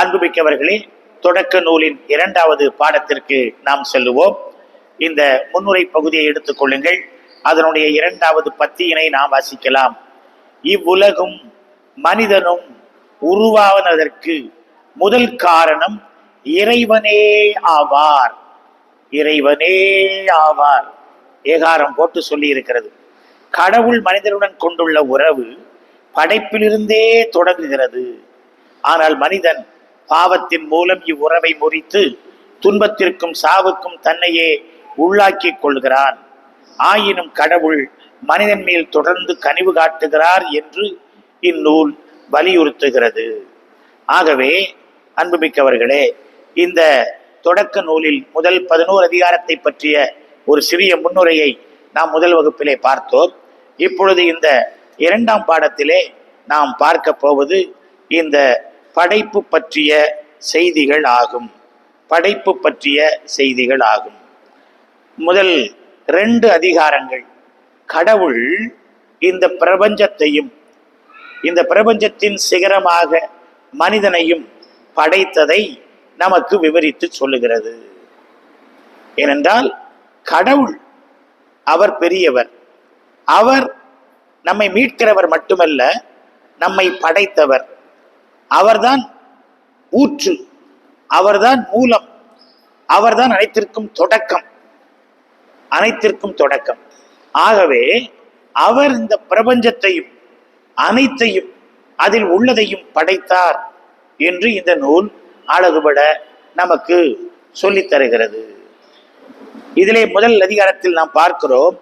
அன்புமிக்கவர்களே தொடக்க நூலின் இரண்டாவது பாடத்திற்கு நாம் செல்லுவோம். இந்த முன்னுரை பகுதியை எடுத்துக்கொள்ளுங்கள் அதனுடைய இரண்டாவது பத்தியினை நாம் வாசிக்கலாம். இவ்வுலகும் மனிதனும் உருவாவதற்கு முதல் காரணம் இறைவனே ஆவார். இறைவனே ஆவார். ஏகாரம் போட்டு சொல்லி இருக்கிறது கடவுள் மனிதனுடன் கொண்டுள்ள உறவு படைப்பிலிருந்தே தொடங்குகிறது. ஆனால் மனிதன் பாவத்தின் மூலம் இவ்வுறவை முறித்து துன்பத்திற்கும் சாவுக்கும் தன்னையே உள்ளாக்கிக் கொள்கிறான். ஆயினும் கடவுள் மனிதன் மேல் தொடர்ந்து கனிவு காட்டுகிறார் என்று இந்நூல் வலியுறுத்துகிறது. ஆகவே அன்புமிக்கவர்களே இந்த தொடக்க நூலில் முதல் பதினோரு அதிகாரத்தை பற்றிய ஒரு சிறிய முன்னுரையை நாம் முதல் வகுப்பிலே பார்த்தோம். இப்பொழுது இந்த இரண்டாம் பாடத்திலே நாம் பார்க்க போவது இந்த படைப்பு பற்றிய செய்திகள் ஆகும். படைப்பு பற்றிய செய்திகள் ஆகும். முதல் ரெண்டு அதிகாரங்கள். கடவுள் இந்த பிரபஞ்சத்தையும் இந்த பிரபஞ்சத்தின் சிகரமாக மனிதனையும் படைத்ததை நமக்கு விவரித்து சொல்லுகிறது. ஏனென்றால் கடவுள் அவர் பெரியவர். அவர் நம்மை மீட்கிறவர் மட்டுமல்ல நம்மை படைத்தவர். அவர்தான் ஊற்று அவர்தான் மூலம் அவர்தான் அனைத்திற்கும் தொடக்கம் அனைத்திற்கும் தொடக்கம். ஆகவே அவர் இந்த பிரபஞ்சத்தையும் அனைத்தையும் அதில் உள்ளதையும் படைத்தார் என்று இந்த நூல் அழகுபட நமக்கு சொல்லித் தருகிறது. இதிலே முதல் அதிகாரத்தில் நாம் பார்க்கிறோம்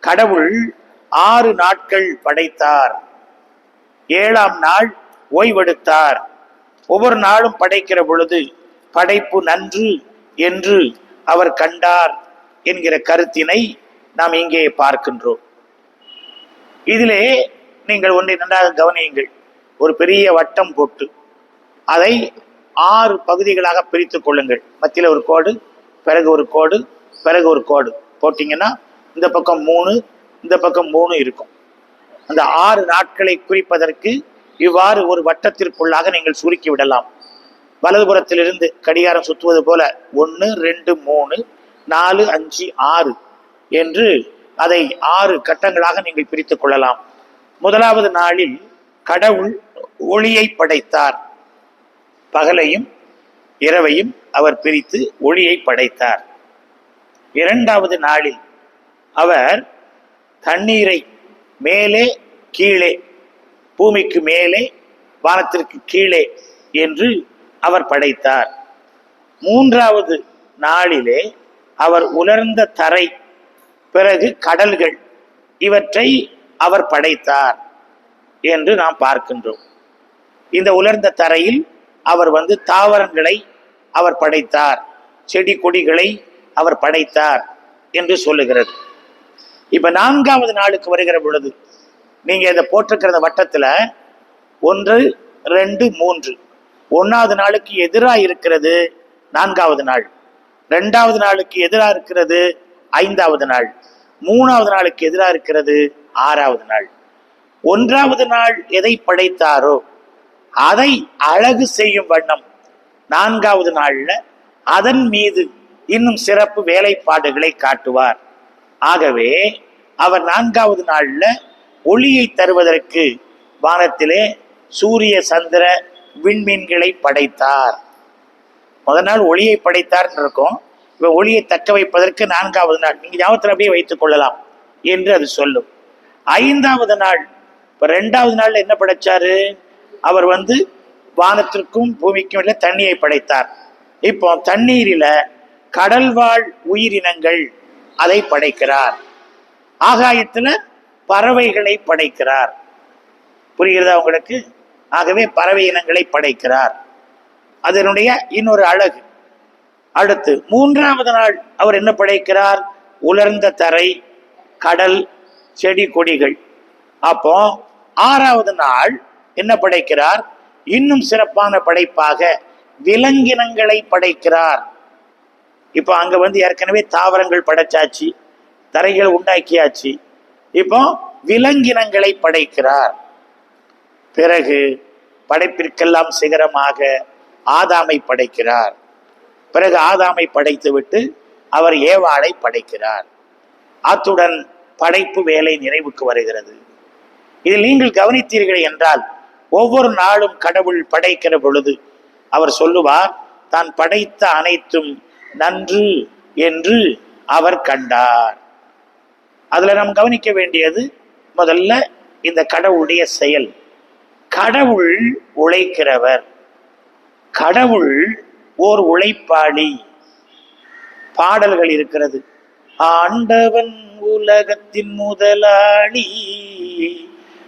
கடவுள் ஆறு நாட்கள் படைத்தார். ஏழாம் நாள் ஓய்வெடுத்தார். ஒவ்வொரு நாளும் படைக்கிற பொழுது படைப்பு நன்று என்று அவர் கண்டார் என்கிற கருத்தினை நாம் இங்கே பார்க்கின்றோம். இதிலே நீங்கள் ஒன்றை நன்றாக கவனியுங்கள். ஒரு பெரிய வட்டம் போட்டு அதை ஆறு பகுதிகளாக பிரித்து கொள்ளுங்கள். மத்தியில் ஒரு கோடு பிறகு ஒரு கோடு பிறகு ஒரு கோடு. போட்டிங்கன்னா இந்த பக்கம் மூணு இந்த பக்கம் மூணு இருக்கும். அந்த ஆறு நாட்களை குறிப்பதற்கு இவ்வாறு ஒரு வட்டத்திற்குள்ளாக நீங்கள் சுருக்கி விடலாம். வலதுபுறத்திலிருந்து கடிகாரம் சுற்றுவது போல ஒன்று ரெண்டு மூணு நாலு அஞ்சு ஆறு என்று அதை ஆறு கட்டங்களாக நீங்கள் பிரித்து கொள்ளலாம். முதலாவது நாளில் கடவுள் ஒளியை படைத்தார். பகலையும் இரவையும் அவர் பிரித்து ஒளியை படைத்தார். இரண்டாவது நாளில் அவர் தண்ணீரை மேலே கீழே பூமிக்கு மேலே வானத்திற்கு கீழே என்று அவர் படைத்தார். மூன்றாவது நாளிலே அவர் உலர்ந்த தரை பிறகு கடல்கள் இவற்றை அவர் படைத்தார் என்று நாம் பார்க்கின்றோம். இந்த உலர்ந்த தரையில் அவர் வந்து தாவரங்களை அவர் படைத்தார் செடி கொடிகளை அவர் படைத்தார் என்று சொல்லுகிறது. இப்ப நான்காவது நாளுக்கு வருகிற பொழுது நீங்கள் இதை போட்டிருக்கிற வட்டத்தில் ஒன்று ரெண்டு மூன்று. ஒன்றாவது நாளுக்கு எதிராக இருக்கிறது நான்காவது நாள். ரெண்டாவது நாளுக்கு எதிராக இருக்கிறது ஐந்தாவது நாள். மூணாவது நாளுக்கு எதிராக இருக்கிறது ஆறாவது நாள். ஒன்றாவது நாள் எதை படைத்தாரோ அதை அழகு செய்யும் வண்ணம் நான்காவது நாள்ல அதன் மீது இன்னும் சிறப்பு வேலைப்பாடுகளை காட்டுவார். ஆகவே அவர் நான்காவது நாள்ல ஒளியை தருவதற்கு வானத்திலே சூரிய சந்திர விண்மீன்களை படைத்தார். முதல் நாள் ஒளியை படைத்தார்னு இருக்கும். இப்போ ஒளியை தக்க வைப்பதற்கு நான்காவது நாள். நீங்கள் ஞாபகத்தில் அப்படியே வைத்துக் கொள்ளலாம் என்று அது சொல்லும். ஐந்தாவது நாள். இப்போ ரெண்டாவது நாள் என்ன படைச்சாரு? அவர் வந்து வானத்திற்கும் பூமிக்கும் இல்லை தண்ணியை படைத்தார். இப்போ தண்ணீரில கடல்வாழ் உயிரினங்கள் அதை படைக்கிறார். ஆகாயத்துல பறவைகளை படைக்கிறார். புரிகிறதா உங்களுக்கு? ஆகவே பறவை இனங்களை படைக்கிறார். அதனுடைய இன்னொரு அழகு. அடுத்து மூன்றாவது நாள் அவர் என்ன படைக்கிறார்? உலர்ந்த தரை கடல் செடி கொடிகள். அப்போ ஆறாவது நாள் என்ன படைக்கிறார்? இன்னும் சிறப்பான படைப்பாக விலங்கினங்களை படைக்கிறார். இப்போ அங்க வந்து ஏற்கனவே தாவரங்கள் படைச்சாச்சு தரைகள் உண்டாக்கியாச்சு. இப்போ விலங்கினங்களை படைக்கிறார். பிறகு படைப்பிற்கெல்லாம் சிகரமாக ஆதாமை படைக்கிறார். பிறகு ஆதாமை படைத்துவிட்டு அவர் ஏவாளை படைக்கிறார். அத்துடன் படைப்பு வேலை நிறைவுக்கு வருகிறது. இதில் நீங்கள் கவனித்தீர்கள் என்றால் ஒவ்வொரு நாளும் கடவுள் படைக்கிற பொழுது அவர் சொல்லுவார் தான் படைத்த அனைத்தும் நன்று என்று அவர் கண்டார். அதில் நாம் கவனிக்க வேண்டியது முதல்ல இந்த கடவுளுடைய செயல். கடவுள் உழைக்கிறவர். கடவுள் ஓர் உழைப்பாளி. பாடல்கள் இருக்கிறது. ஆண்டவன் உலகத்தின் முதலாளி.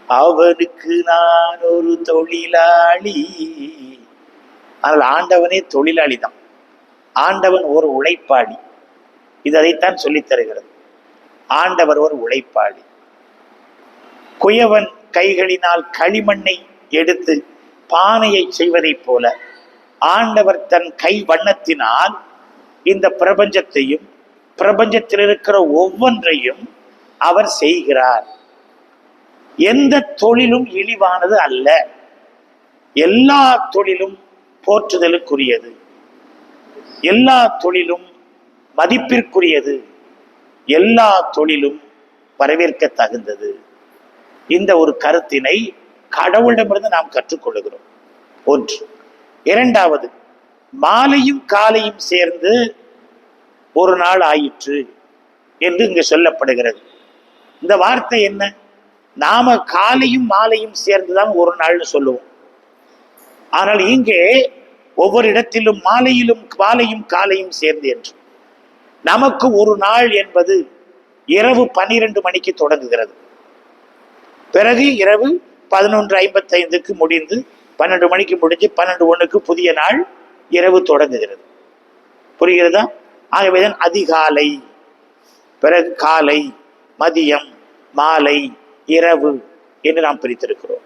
அவனுக்கு நான் ஒரு தொழிலாளி. ஆனால் ஆண்டவனே தொழிலாளி தான் ஆண்டவன் ஒரு உழைப்பாளி. இது அதைத்தான் சொல்லித் தருகிறது. ஆண்டவர் ஒரு உழைப்பாளி. குயவன் கைகளினால் களிமண்ணை எடுத்து பானையை செய்வதைப் போல ஆண்டவர் தன் கை வண்ணத்தினால் இந்த பிரபஞ்சத்தையும் பிரபஞ்சத்தில் இருக்கிற ஒவ்வொன்றையும் அவர் செய்கிறார். எந்த தொழிலும் இழிவானது அல்ல. எல்லா தொழிலும் போற்றுதலுக்குரியது. எல்லா தொழிலும் மதிப்பிற்குரியது. எல்லா தொழிலும் வரவேற்க தகுந்தது இந்த ஒரு கருத்தினை கடவுளிடமிருந்து நாம் கற்றுக்கொள்கிறோம் ஒன்று. இரண்டாவது மாலையும் காலையும் சேர்ந்து ஒரு நாள் ஆயிற்று என்று இங்கு சொல்லப்படுகிறது. இந்த வார்த்தை என்ன? நாம காலையும் மாலையும் சேர்ந்துதான் ஒரு நாள்னு சொல்லுவோம். ஆனால் இங்கே ஒவ்வொரு இடத்திலும் மாலையிலும் மாலையும் காலையும் சேர்ந்து என்று. நமக்கு ஒரு நாள் என்பது இரவு பன்னிரண்டு மணிக்கு தொடங்குகிறது. பிறகு இரவு பதினொன்று ஐம்பத்தைந்துக்கு முடிந்து பன்னெண்டு மணிக்கு முடிஞ்சு பன்னெண்டு ஒன்றுக்கு புதிய நாள் இரவு தொடங்குகிறது. புரிகிறதா? ஆகவேதான் அதிகாலை. பிறகு காலை மதியம் மாலை இரவு என்று நாம் பிரித்திருக்கிறோம்.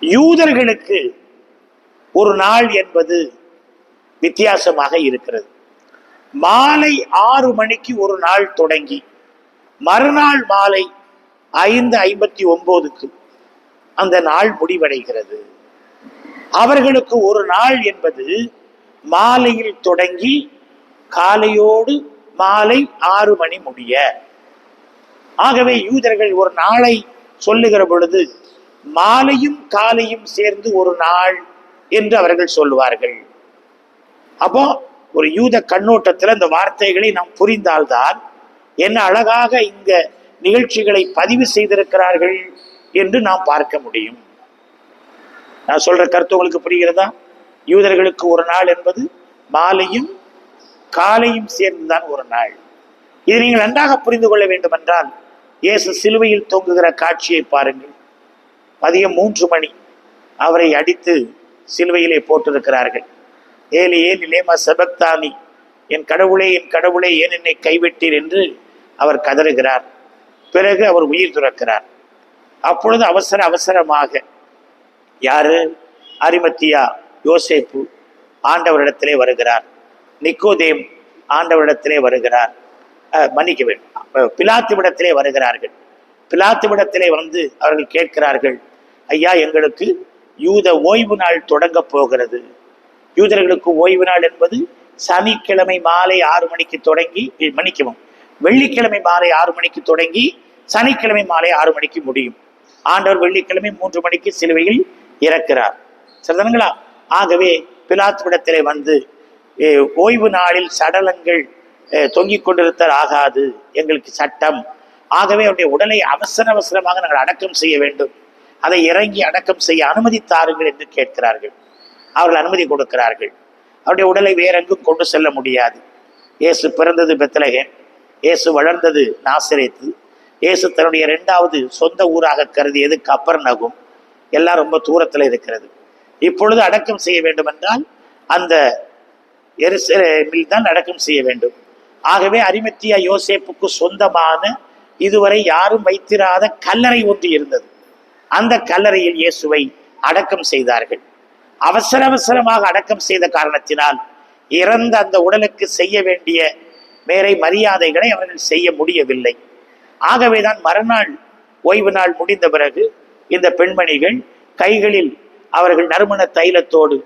யூதர்களுக்கு ஒரு நாள் என்பது வித்தியாசமாக இருக்கிறது. மாலை ஆறு மணிக்கு ஒரு நாள் தொடங்கி மறுநாள் மாலை ஐந்து ஐம்பத்தி ஒன்பதுக்கு அந்த நாள் முடிவடைகிறது. அவர்களுக்கு ஒரு நாள் என்பது மாலையில் தொடங்கி காலையோடு மாலை ஆறு மணி முடிய. ஆகவே யூதர்கள் ஒரு நாளை சொல்லுகிற பொழுது மாலையும் காலையும் சேர்ந்து ஒரு நாள் என்று அவர்கள் சொல்லுவார்கள். அப்போ ஒரு யூத கண்ணோட்டத்தில் இந்த வார்த்தைகளை நாம் புரிந்தால்தான் என்ன அழகாக இங்க நிகழ்ச்சிகளை பதிவு செய்திருக்கிறார்கள் என்று நாம் பார்க்க முடியும். நான் சொல்ற கருத்து உங்களுக்கு புரிகிறதா? யூதர்களுக்கு ஒரு நாள் என்பது மாலையும் காலையும் சேர்ந்துதான் ஒரு நாள். இதை நீங்கள் நன்றாக புரிந்து கொள்ள வேண்டும் என்றால் இயேசு சிலுவையில் தொங்குகிற காட்சியை பாருங்கள். மதியம் மூன்று மணி அவரை அடித்து சிலுவையிலே போட்டிருக்கிறார்கள். ஏலி ஏலி லேமா செபக்தானி என் கடவுளே என் கடவுளே ஏன் என்னை கைவிட்டீர் என்று அவர் கதறுகிறார். பிறகு அவர் உயிர் துறக்கிறார். அப்பொழுது அவசர அவசரமாக யாரு? அரிமத்தியா யோசேப்பு ஆண்டவரிடத்திலே வருகிறார். நிக்கோதேம் ஆண்டவரிடத்திலே வருகிறார். மன்னிக்க வேண்டும் பிலாத்துவிடத்திலே வருகிறார்கள். பிலாத்துவிடத்திலே வந்து அவர்கள் கேட்கிறார்கள் ஐயா எங்களுக்கு யூத ஓய்வு நாள் தொடங்கப் போகிறது. யூதர்களுக்கு ஓய்வு நாள் என்பது சனிக்கிழமை மாலை ஆறு மணிக்கு தொடங்கி மன்னிக்கவும் வெள்ளிக்கிழமை மாலை ஆறு மணிக்கு தொடங்கி சனிக்கிழமை மாலை ஆறு மணிக்கு முடியும். ஆண்டவர் வெள்ளிக்கிழமை மூன்று மணிக்கு சிலுவையில் இறக்கிறார். சரிதானுங்களா ஆகவே பிலாத்துவிடத்திலே வந்து ஓய்வு நாளில் சடலங்கள் தொங்கிக் கொண்டிருத்தல் ஆகாது. எங்களுக்கு சட்டம். ஆகவே அவருடைய உடலை அவசர அவசரமாக நாங்கள் அடக்கம் செய்ய வேண்டும். அதை இறங்கி அடக்கம் செய்ய அனுமதி தாருங்கள் என்று கேட்கிறார்கள். அவர்கள் அனுமதி கொடுக்கிறார்கள். அவருடைய உடலை வேறெங்கும் கொண்டு செல்ல முடியாது. இயேசு பிறந்தது பெத்லகேம். இயேசு வளர்ந்தது நாசரேத்து. இயேசு தன்னுடைய ரெண்டாவது சொந்த ஊராக கருதியது கப்பர் நகும். எல்லாம் ரொம்ப தூரத்தில் இருக்கிறது. இப்பொழுது அடக்கம் செய்ய வேண்டும் என்றால் அந்த எருசலேமில் தான் அடக்கம் செய்ய வேண்டும். ஆகவே அரிமத்தியா யோசேப்புக்கு சொந்தமான இதுவரை யாரும் வைத்திராத கல்லறை ஒன்று இருந்தது. அந்த கல்லறையில் இயேசுவை அடக்கம் செய்தார்கள். அவசர அவசரமாக அடக்கம் செய்த காரணத்தினால் இறந்த அந்த உடலுக்கு செய்ய வேண்டிய மேரை மரியாதைகளை அவர்கள் செய்ய முடியவில்லை. ஆகவேதான் மறுநாள் ஓய்வு நாள் முடிந்த பிறகு இந்த பெண்மணிகள் கைகளில் அவர்கள் நறுமண தைலத்தோடு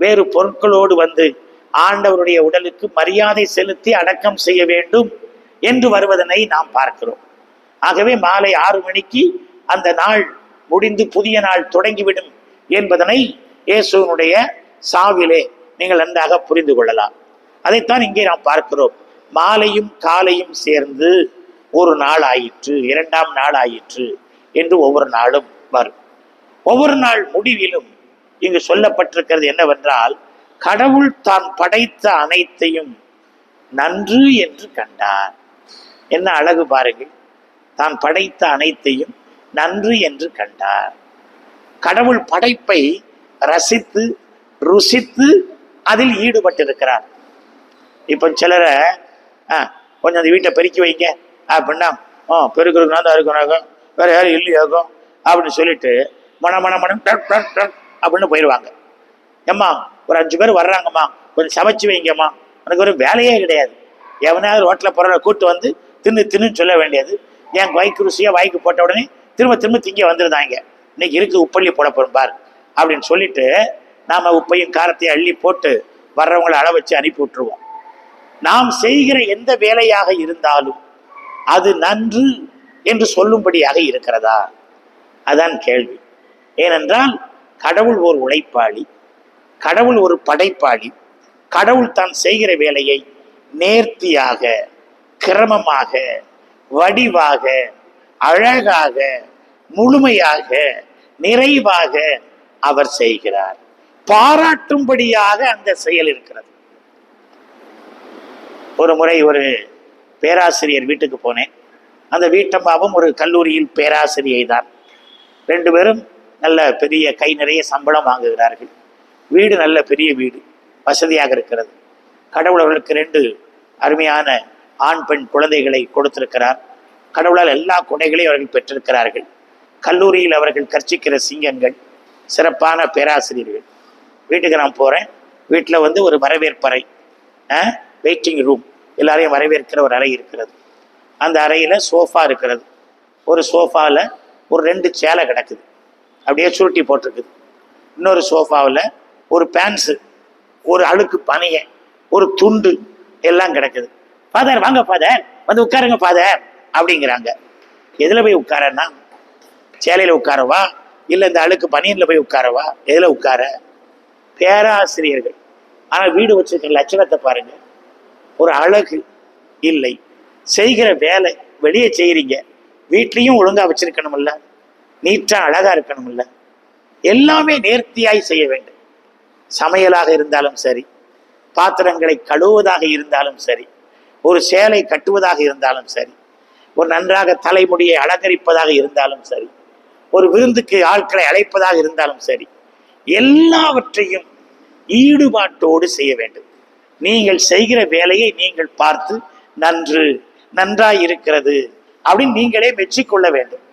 வேறு பொருட்களோடு வந்து ஆண்டவருடைய உடலுக்கு மரியாதை செலுத்தி அடக்கம் செய்ய வேண்டும் என்று வருவதனை நாம் பார்க்கிறோம். ஆகவே மாலை ஆறு மணிக்கு அந்த நாள் முடிந்து புதிய நாள் தொடங்கிவிடும் என்பதனை இயேசுனுடைய சாவிலே நீங்கள் நன்றாக புரிந்து கொள்ளலாம். அதைத்தான் இங்கே நாம் பார்க்கிறோம். மாலையும் காலையும் சேர்ந்து ஒரு நாள் ஆயிற்று இரண்டாம் நாள் ஆயிற்று என்று ஒவ்வொரு நாளும் வரும். ஒவ்வொரு நாள் முடிவிலும் இங்கு சொல்லப்பட்டிருக்கிறது என்னவென்றால் கடவுள் தான் படைத்த அனைத்தையும் நன்று என்று கண்டார். என்ன அழகு பாருங்கள். தான் படைத்த அனைத்தையும் நன்று என்று கண்டார். கடவுள் படைப்பை ரசித்து ருசித்து அதில் ஈடுபட்டிருக்கிறார். இப்போ சிலரை ஆ கொஞ்சம் அந்த வீட்டை பெருக்கி வைங்க. அப்படின்னா ஆ பெருக்கிறதுனா தான் இருக்கணும் வேற யாரும் இல்லையாகும் அப்படின்னு சொல்லிட்டு மன மன மனம் டக் டக் டக் அப்படின்னு போயிடுவாங்க. ஏம்மா ஒரு அஞ்சு பேர் வர்றாங்கம்மா கொஞ்சம் சமைச்சு வைங்கம்மா. எனக்கு ஒரு வேலையே கிடையாது. எவனாவது ரோட்டில் போகிற கூட்டு வந்து தின்னு தின்னு சொல்ல வேண்டியது. என் வாய்க்கு ருசியாக வாய்க்கு போட்ட உடனே திரும்ப திரும்ப திங்க வந்துருந்தாங்க. இன்னைக்கு இருக்கு உப்பள்ளி போட போகிறோம் பாரு. அப்படின்னு சொல்லிட்டு நாம் உப்பையும் காரத்தையும் அள்ளி போட்டு வர்றவங்களை அள வச்சு அனுப்பி விட்டுருவோம். நாம் செய்கிற எந்த வேலையாக இருந்தாலும் அது நன்று என்று சொல்லும்படியாக இருக்கிறதா? அதான் கேள்வி. ஏனென்றால் கடவுள் ஒரு உழைப்பாளி கடவுள் ஒரு படைப்பாளி கடவுள் தான் செய்கிற வேலையை நேர்த்தியாக கிரமமாக வடிவாக அழகாக முழுமையாக நிறைவாக அவர் செய்கிறார். பாராட்டும்படியாக அந்த செயல் இருக்கிறது. ஒரு முறை ஒரு பேராசிரியர் வீட்டுக்கு போனேன். அந்த வீட்டம்மாவும் ஒரு கல்லூரியில் பேராசிரியை தான். ரெண்டு பேரும் நல்ல பெரிய கை நிறைய சம்பளம் வாங்குகிறார்கள். வீடு நல்ல பெரிய வீடு வசதியாக இருக்கிறது. கடவுளர்களுக்கு ரெண்டு அருமையான ஆண் பெண் குழந்தைகளை கொடுத்திருக்கிறார். கடவுளால் எல்லா கொடைகளையும் அவர்கள் பெற்றிருக்கிறார்கள். கல்லூரியில் அவர்கள் கற்சிக்கிற சிங்கங்கள் சிறப்பான பேராசிரியர்கள். வீட்டுக்கு நான் போகிறேன் வீட்டில் வந்து ஒரு வரவேற்பறை வெயிட்டிங் ரூம் எல்லாரையும் வரவேற்கிற ஒரு அறை இருக்கிறது. அந்த அறையில் சோஃபா இருக்கிறது. ஒரு சோஃபாவில் ஒரு ரெண்டு சேலை கிடக்குது. அப்படியே சுருட்டி போட்டிருக்குது. இன்னொரு சோஃபாவில் ஒரு பேண்ட்ஸு ஒரு அழுக்கு பனைய ஒரு துண்டு எல்லாம் கிடக்குது. ஃபாதர் வாங்க ஃபாதர் வந்து உட்காருங்க ஃபாதர் அப்படிங்கிறாங்க. எதில் போய் உட்காரன்னா? சேலையில் உட்காரவா இல்லை இந்த அழுக்கு பனியனில் போய் உட்காரவா? எதில் உட்கார? பேராசிரியர்கள். ஆனால் வீடு வச்சிருக்கிற லட்சணத்தை பாருங்க. ஒரு அழகு இல்லை. செய்கிற வேலை வெளியே செய்கிறீங்க வீட்லேயும் ஒழுங்காக வச்சிருக்கணும்ல. நீட்டாக அழகாக இருக்கணும்ல. எல்லாமே நேர்த்தியாய் செய்ய வேண்டும். சமையலாக இருந்தாலும் சரி பாத்திரங்களை கழுவுவதாக இருந்தாலும் சரி ஒரு சேலை கட்டுவதாக இருந்தாலும் சரி ஒரு நன்றாக தலைமுடியை அலங்கரிப்பதாக இருந்தாலும் சரி ஒரு விருந்துக்கு ஆட்களை அழைப்பதாக இருந்தாலும் சரி எல்லாவற்றையும் ஈடுபாட்டோடு செய்ய வேண்டும். நீங்கள் செய்கிற வேலையை நீங்கள் பார்த்து நன்று நன்றாய் இருக்கிறது அப்படின்னு நீங்களே மெச்சிக்கொள்ள வேண்டும்.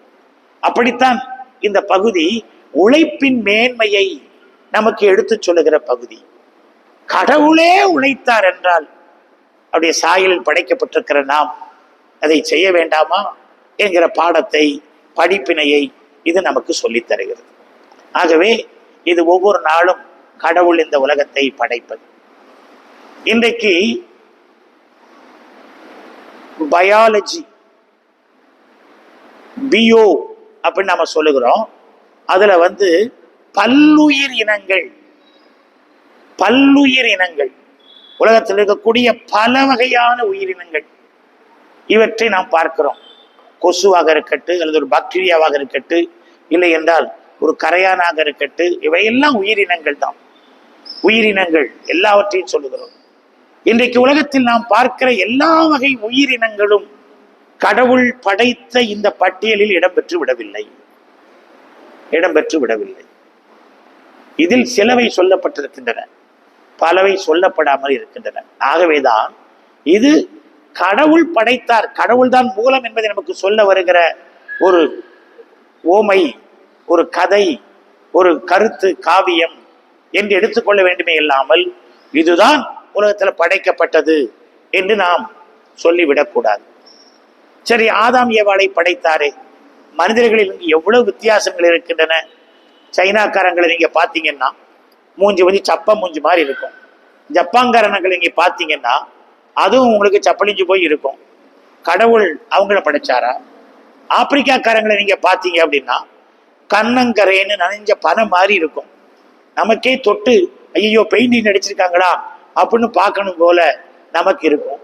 அப்படித்தான் இந்த பகுதி உழைப்பின் மேன்மையை நமக்கு எடுத்துச் சொல்லுகிற பகுதி. கடவுளே உழைத்தார் என்றால் அப்படியே சாயலில் படைக்கப்பட்டிருக்கிற நாம் அதை செய்ய வேண்டாமா என்கிற பாடத்தை படிப்பினையை இது நமக்கு சொல்லித்தருகிறது. ஆகவே இது ஒவ்வொரு நாளும் கடவுள் இந்த உலகத்தை படைப்பது. இன்றைக்கு பயாலஜி பியோ அப்படின்னு நம்ம சொல்லுகிறோம். அதுல வந்து பல்லுயிர் இனங்கள் பல்லுயிர் இனங்கள் உலகத்தில் இருக்கக்கூடிய பல வகையான உயிரினங்கள் இவற்றை நாம் பார்க்கிறோம். கொசுவாக இருக்கட்டும் அல்லது ஒரு பாக்டீரியாவாக இருக்கட்டும் இல்லை என்றால் ஒரு கரையானாக இருக்கட்டு இவையெல்லாம் உயிரினங்கள் தான். உயிரினங்கள் எல்லாவற்றையும் சொல்லுகிறோம். இன்றைக்கு உலகத்தில் நாம் பார்க்கிற எல்லா வகை உயிரினங்களும் கடவுள் படைத்த இந்த பட்டியலில் இடம்பெற்று விடவில்லை. இடம்பெற்று விடவில்லை. இதில் சிலவை சொல்லப்பட்டிருக்கின்றன. பலவை சொல்லப்படாமல் இருக்கின்றன. ஆகவேதான் இது கடவுள் படைத்தார். கடவுள்தான் மூலம் என்பதை நமக்கு சொல்ல வருகிற ஒரு ஓமை ஒரு கதை ஒரு கருத்து காவியம் என்று எடுத்துக்கொள்ள வேண்டுமே இல்லாமல் இதுதான் உலகத்தில் படைக்கப்பட்டது என்று நாம் சொல்லிவிடக்கூடாது சரி ஆதாம் ஏவாளை படைத்தாரே. மனிதர்களில் எவ்வளவு வித்தியாசங்கள் இருக்கின்றன? சைனாக்காரங்களை நீங்கள் பார்த்தீங்கன்னா மூஞ்சி வந்து சப்ப மூஞ்சி மாதிரி இருக்கும். ஜப்பான்காரனங்கள் நீங்கள் பார்த்தீங்கன்னா அதுவும் உங்களுக்கு சப்பளிஞ்சு போய் இருக்கும். கடவுள் அவங்கள படைச்சாரா? ஆப்பிரிக்காக்காரங்களை நீங்க பார்த்தீங்க அப்படின்னா கண்ணங்கரைன்னு நனைஞ்ச பனை மாதிரி இருக்கும். நமக்கே தொட்டு ஐயோ பெயிண்டிங் அடிச்சிருக்காங்களா அப்படின்னு பார்க்கணும் போல நமக்கு இருக்கும்.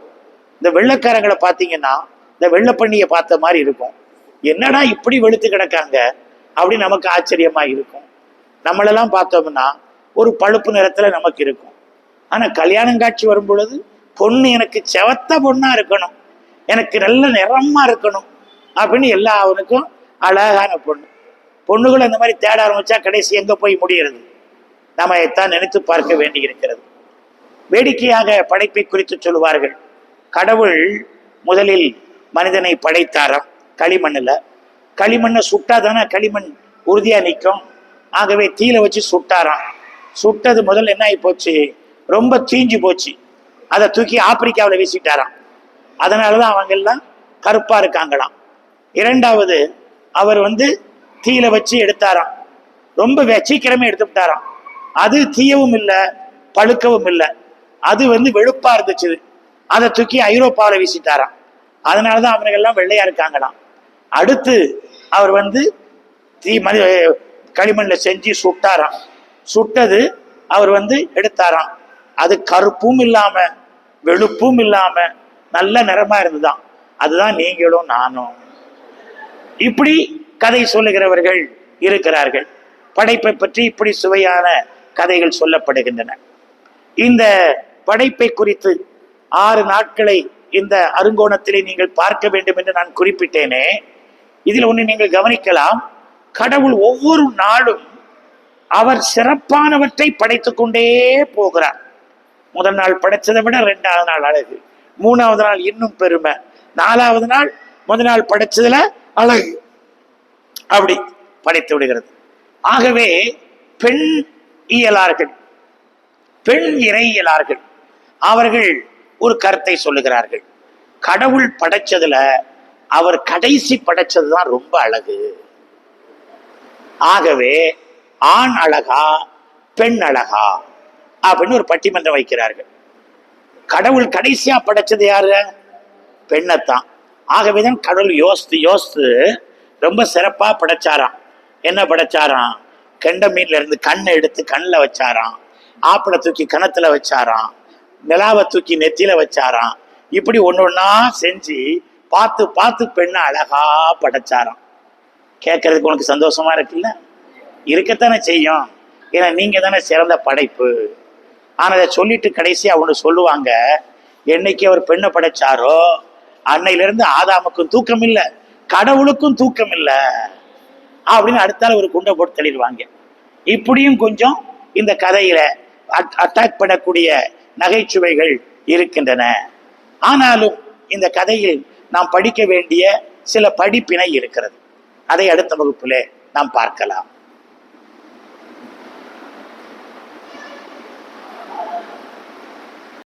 இந்த வெள்ளைக்காரங்களை பார்த்தீங்கன்னா இந்த வெள்ளைப்பண்ணியை பார்த்த மாதிரி இருக்கும். என்னடா இப்படி வெளுத்து கிடக்காங்க? அப்படின்னு நமக்கு ஆச்சரியமா இருக்கும். நம்மளெல்லாம் பார்த்தோம்னா ஒரு பழுப்பு நிறத்துல நமக்கு இருக்கும். ஆனா கல்யாணம் காட்சி வரும் பொழுது பொண்ணு எனக்கு செவத்த பொண்ணா இருக்கணும். எனக்கு நல்ல நிறமா இருக்கணும். அப்படின்னு எல்லா அவனுக்கும் அழகான பொண்ணு. பொண்ணுகள் இந்த மாதிரி தேட ஆரம்பிச்சா கடைசி எங்கே போய் முடிகிறது? நம்ம தான் நினைத்து பார்க்க வேண்டி இருக்கிறது வேடிக்கையாக படைப்பை குறித்து சொல்லுவார்கள். கடவுள் முதலில் மனிதனை படைத்தாராம் களிமண்ணில். களிமண்ணை சுட்டா தானே களிமண் உறுதியாக நிற்கும்? ஆகவே தீயில வச்சு சுட்டாராம். சுட்டது முதல்ல என்ன ஆகி போச்சு? ரொம்ப தீஞ்சு போச்சு. அதை தூக்கி ஆப்பிரிக்காவில் வீசிட்டாராம். அதனால தான் அவங்கெல்லாம் கருப்பாக இருக்காங்களாம். இரண்டாவது அவர் வந்து தீயில வச்சு எடுத்தாராம். ரொம்ப வே- சீக்கிரமே எடுத்துட்டாராம் அது தீயவும் இல்லை பழுக்கவும் இல்லை. அது வந்து வெளுப்பா இருந்துச்சு. அதை தூக்கி ஐரோப்பாவில் வீசிட்டாராம். அதனால தான் அவங்க எல்லாம் வெள்ளையா இருக்காங்களாம். அடுத்து அவர் வந்து தீ மணி களிமண்ணில் செஞ்சு சுட்டாராம். சுட்டது அவர் வந்து எடுத்தாராம். அது கருப்பும் இல்லாம வெளுப்பும் இல்லாம நல்ல நிறமா இருந்துதான் அதுதான் நீங்களும் நானும். இப்படி கதை சொல்லுகிறவர்கள் இருக்கிறார்கள். படைப்பை பற்றி இப்படி சுவையான கதைகள் சொல்லப்படுகின்றன. இந்த படைப்பை குறித்து ஆறு நாட்களை இந்த அருங்கோணத்திலே நீங்கள் பார்க்க வேண்டும் என்று நான் குறிப்பிட்டேனே. இதில் ஒன்று நீங்கள் கவனிக்கலாம். கடவுள் ஒவ்வொரு நாளும் அவர் சிறப்பானவற்றை படைத்து கொண்டே போகிறார். முதல் நாள் படைச்சதை விட ரெண்டாவது நாள் அழகு. மூணாவது நாள் இன்னும் பெருமை. நாலாவது நாள் முதல் நாள் படைச்சதுல அழகு. அப்படி படைத்து விடுகிறது. ஆகவே பெண் இயலார்கள். பெண் இறையியலார்கள் அவர்கள் ஒரு கருத்தை சொல்லுகிறார்கள். கடவுள் படைச்சதுல அவர் கடைசி படைச்சதுதான் ரொம்ப அழகு. ஆகவே ஆண் அழகா பெண் அழகா அப்படின்னு ஒரு பட்டிமன்றம் வைக்கிறார்கள். கடவுள் கடைசியா படைச்சது யாரு? பெண்ணைத்தான். ஆகவேதான் கடவுள் யோசித்து யோசித்து ரொம்ப சிறப்பாக படைச்சாராம். என்ன படைச்சாராம்? கெண்ட மீன்ல இருந்து கண்ணை எடுத்து கண்ணில் வச்சாராம். ஆப்பிளை தூக்கி கணத்துல வச்சாராம். நிலாவை தூக்கி நெத்தியில வச்சாராம். இப்படி ஒன்று ஒன்றா செஞ்சு பார்த்து பார்த்து பெண்ணை அழகா படைச்சாராம். கேட்கறதுக்கு உனக்கு சந்தோஷமா இருக்குல்ல? இருக்கத்தானே செய்யும். ஏன்னா நீங்க தானே சிறந்த படைப்பு. ஆனால் அதை சொல்லிட்டு கடைசியாக அவங்க சொல்லுவாங்க. என்னைக்கு அவர் பெண்ணை படைச்சாரோ அன்னையிலிருந்து ஆதாமுக்கும் தூக்கம் இல்லை கடவுளுக்கும் தூக்கம் இல்லை அப்படின்னு அடுத்தால ஒரு குண்டை போட்டு தள்ளிடுவாங்க. இப்படியும் கொஞ்சம் இந்த கதையில அட்டாக் பண்ணக்கூடிய நகைச்சுவைகள் இருக்கின்றன. ஆனாலும் இந்த கதையில் நாம் படிக்க வேண்டிய சில படிப்பினை இருக்கிறது. அதை அடுத்த வகுப்பிலே நாம் பார்க்கலாம்.